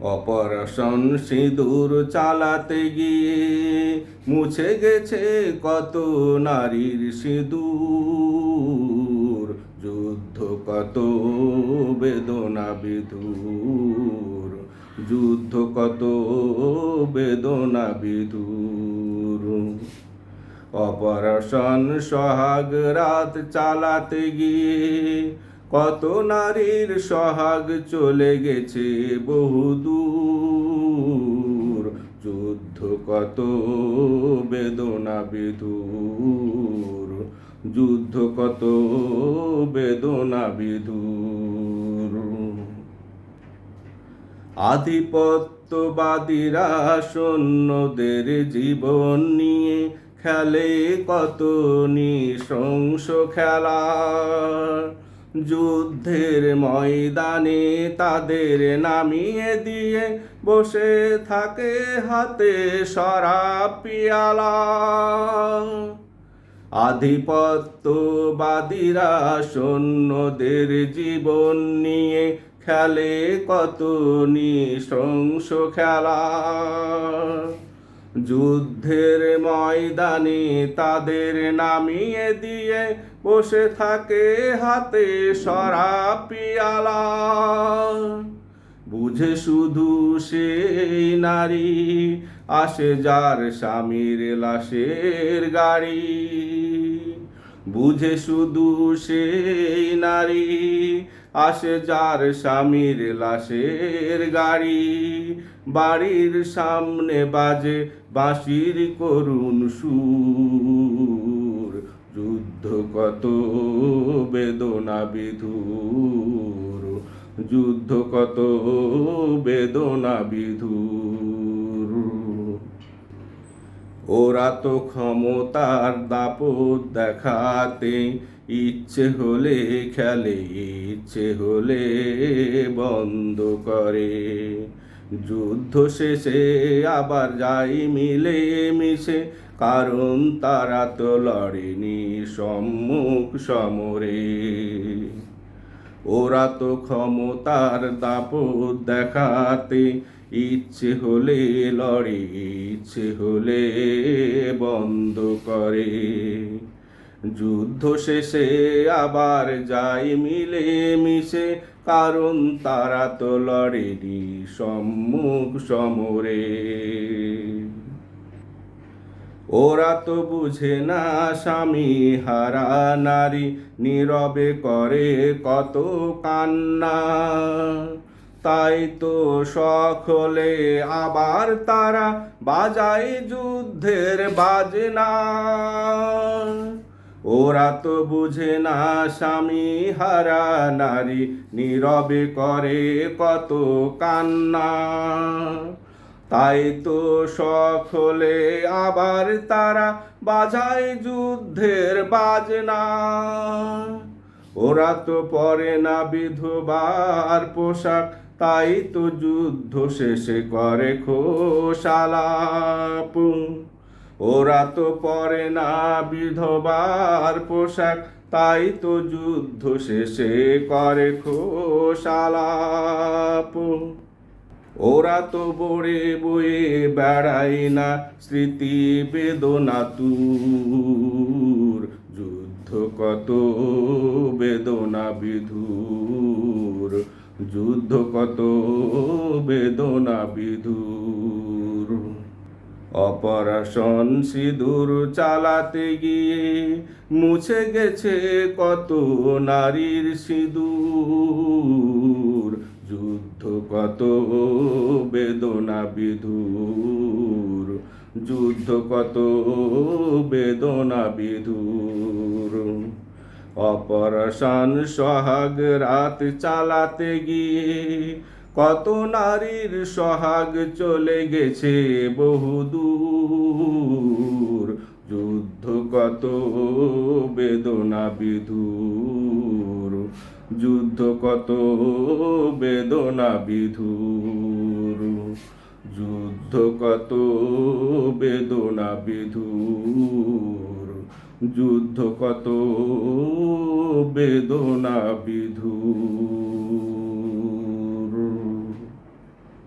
Operation সিঁদুর চালাতে গিয়ে মুছে গেছে কত নারীর সিঁদুর। যুদ্ধ কত বেদনা বিধুর যুদ্ধ কত বেদনা বিধুর অপারেশন সোহাগ রাত চালাতে গিয়ে কত নারীর সোহাগ চলে গেছে বহুদূর যুদ্ধ কত বেদনা বিধুর। যুদ্ধ কত বেদনা বিধুর। আধিপত্যবাদীরা সৈন্যদের জীবন নিয়ে খেলে কত নৃশংস খেলা। যুদ্ধের ময়দানে তাদের নামিয়ে দিয়ে বসে থাকে হাতে শরাব পিয়ালা। আধিপত্যবাদীরা সৈন্যদের জীবন নিয়ে খেলে কত নৃশংস খেলা। যুদ্ধের ময়দানে তাদের নামিয়ে দিয়ে বসে থাকে হাতে সরা পিয়ালা। বুঝে শুধু সেই নারী আসে যার স্বামীর লাশের গাড়ি। বুঝে শুধু সেই নারী আসে যার স্বামীর লাশের গাড়ি। বাড়ির সামনে বাজে বাঁশির করুন সুর। যুদ্ধ কত বেদনা বিধুর। যুদ্ধ কত বেদনা বিধুর। ওরা তো ক্ষমতার দাপট দেখাতে ইচ্ছে হলে খেলে, ইচ্ছে হলে বন্ধ করে। যুদ্ধ শেষে আবার যাই মিলে মিশে কারণ তারা তো লড়েনি সম্মুখ সমরে। ওরা তো ক্ষমতার দাপট দেখাতে ইচ্ছে হলে লড়ে, ইচ্ছে হলে বন্ধ করে। যুদ্ধ শেষে আবার যাই মিলে মিশে কারণ তারা তো লড়েনি সম্মুখ সমরে। ওরা তো বুঝে না স্বামী হারা নারী, নীরবে করে কত কান্না। তাই তো হলে আবার তারা বাজায় যুদ্ধের বাজনা। ওরা তো বুঝে না স্বামী হারা নারী, নীরবে করে কত কান্না। তাই তো হলে আবার তারা বাজায় যুদ্ধের বাজনা। ওরা তো পরে না বিধবার পোশাক, তাই তো যুদ্ধ শেষে করে খোশালাপ। ওরা তো পরে না বিধবার পোশাক, তাই তো যুদ্ধ শেষে করে খোশালাপ। ওরা তো বড়ে বয়ে বেড়াই না, স্মৃতি বেদনা তুর। যুদ্ধ কত বেদনা বিধুর। যুদ্ধ কত বেদনা বিধুর। অপারেশন সিঁদুর চালাতে গিয়ে মুছে গেছে কত নারীর সিঁদুর। যুদ্ধ কত বেদনা বিধুর? যুদ্ধ কত বেদনা বিধুর? অপারেশন সোহাগ রাত চালাতে গিয়ে কত নারীর সোহাগ চলে গেছে বহুদূর যুদ্ধ কত বেদনা বিধুর? যুদ্ধ কত বেদনা বিধুর। যুদ্ধ কত বেদনা বিধুর। যুদ্ধ কত বেদনা বিধুর।